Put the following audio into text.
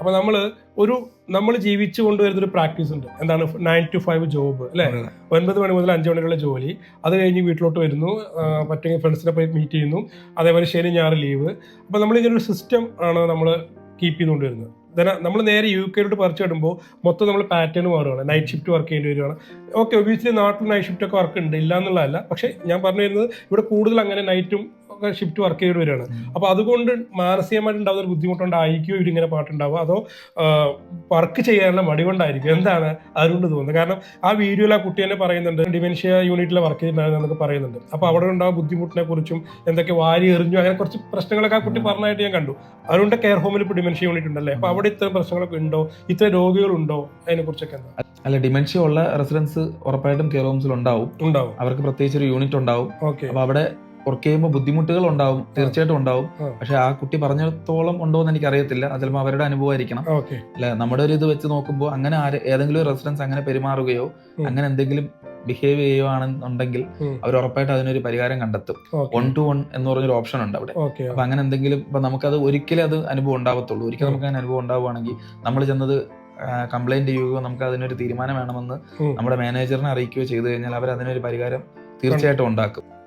അപ്പൊ നമ്മൾ ഒരു നമ്മൾ ജീവിച്ചു കൊണ്ടുവരുന്ന ഒരു പ്രാക്ടീസ് ഉണ്ട്. എന്താണ്? നയൻ ടു ഫൈവ് ജോബ് അല്ലെ? ഒൻപത് മണി മുതൽ അഞ്ച് മണിക്കുള്ള ജോലി. അത് കഴിഞ്ഞ് വീട്ടിലോട്ട് വരുന്നു. മറ്റേ ഫ്രണ്ട്സിനെ പോയി മീറ്റ് ചെയ്യുന്നു. അതേപോലെ ശനി ഞായർ ലീവ് അപ്പൊ നമ്മൾ ഇങ്ങനെ ഒരു സിസ്റ്റം ആണ് നമ്മൾ കീപ്പ് ചെയ്തുകൊണ്ട് വരുന്നത് നമ്മൾ നേരെ യു കെയിലോട്ട് പറിച്ചു വിടുമ്പോൾ മൊത്തം നമ്മൾ പാറ്റേൺ മാറുകയാണ് നൈറ്റ് ഷിഫ്റ്റ് വർക്ക് ചെയ്യേണ്ടി വരികയാണ് ഓക്കെ ഒബിയസ്ലി നാട്ടിൽ നൈറ്റ് ഷിഫ്റ്റ് ഒക്കെ വർക്ക് ഉണ്ട്. ഇല്ല എന്നുള്ളതല്ല പക്ഷെ ഞാൻ പറഞ്ഞു വരുന്നത് ഇവിടെ കൂടുതൽ അങ്ങനെ നൈറ്റും ഒക്കെ ഷിഫ്റ്റ് വർക്ക് ചെയ്ത് വരികയാണ്. അപ്പോൾ അതുകൊണ്ട് മാനസികമായിട്ട് ഉണ്ടാകുന്ന ഒരു ബുദ്ധിമുട്ടുണ്ടായിരിക്കും ഇവരിങ്ങനെ പാട്ടുണ്ടാവുക. അതോ വർക്ക് ചെയ്യാനുള്ള മടി കൊണ്ടായിരിക്കും. എന്താണ്? അതുകൊണ്ട് തോന്നുന്നത്. കാരണം ആ വീഡിയോയിൽ ആ കുട്ടി തന്നെ പറയുന്നുണ്ട് ഡിമെൻഷ്യ യൂണിറ്റിൽ വർക്ക് ചെയ്തിട്ടുണ്ടായിരുന്നു എന്നൊക്കെ പറയുന്നുണ്ട്. അപ്പോൾ അവിടെ ഉണ്ടാകുന്ന ബുദ്ധിമുട്ടിനെ കുറിച്ചും എന്തൊക്കെ വാരി എറിഞ്ഞു അങ്ങനെ കുറച്ച് പ്രശ്നങ്ങളൊക്കെ ആ കുട്ടി പറഞ്ഞതായിട്ട് ഞാൻ കണ്ടു. അതുകൊണ്ട് കെയർ ഹോമിൽ ഇപ്പോൾ ഡിമെൻഷ്യ യൂണിറ്റ് ഉണ്ടല്ലേ? അപ്പോൾ അവിടെ ഇത്തരം പ്രശ്നങ്ങളൊക്കെ ഉണ്ടോ? ഇത്ര രോഗികളുണ്ടോ? അതിനെ കുറിച്ചൊക്കെ എന്താ? അല്ല ഡിമെൻഷ്യ ഉള്ള റെസിഡൻസ് ഉറപ്പായിട്ടും കെയർ ഹോംസിൽ ഉണ്ടാവും. ഉണ്ടാവും. അവർക്ക് പ്രത്യേകിച്ച് ഒരു യൂണിറ്റ് ഉണ്ടാവും. അപ്പോൾ അപ്പൊ അവിടെ വർക്ക് ചെയ്യുമ്പോൾ ബുദ്ധിമുട്ടുകൾ ഉണ്ടാവും തീർച്ചയായിട്ടും ഉണ്ടാവും. പക്ഷെ ആ കുട്ടി പറഞ്ഞിടത്തോളം ഉണ്ടോ എന്ന് എനിക്ക് അറിയത്തില്ല അത് ചിലപ്പോൾ അവരുടെ അനുഭവമായിരിക്കണം. അല്ലെ? നമ്മുടെ ഒരു ഇത് വെച്ച് നോക്കുമ്പോൾ അങ്ങനെ ആര് ഏതെങ്കിലും റെസിഡൻസ് അങ്ങനെ പെരുമാറുകയോ അങ്ങനെ എന്തെങ്കിലും ബിഹേവ് ചെയ്യുകയാണെന്നുണ്ടെങ്കിൽ ഉം. അവർ ഉറപ്പായിട്ട് അതിനൊരു പരിഹാരം കണ്ടെത്തും. വൺ ടു വൺ എന്ന് പറഞ്ഞൊരു ഓപ്ഷൻ ഉണ്ട് അവിടെ. അപ്പൊ അങ്ങനെ എന്തെങ്കിലും ഇപ്പൊ നമുക്കത് ഒരിക്കലും അത് അനുഭവം ഉണ്ടാവത്തുള്ളൂ. ഒരിക്കലും നമുക്ക് അങ്ങനെ അനുഭവം ഉണ്ടാവുകയാണെങ്കിൽ നമ്മൾ ചെന്നത് കംപ്ലൈന്റ് ചെയ്യുകയോ നമുക്ക് അതിനൊരു തീരുമാനം വേണമെന്ന് നമ്മുടെ മാനേജറിനെ അറിയിക്കുകയോ ചെയ്തു കഴിഞ്ഞാൽ അവർ അതിനൊരു പരിഹാരം തീർച്ചയായിട്ടും ഉണ്ടാക്കും.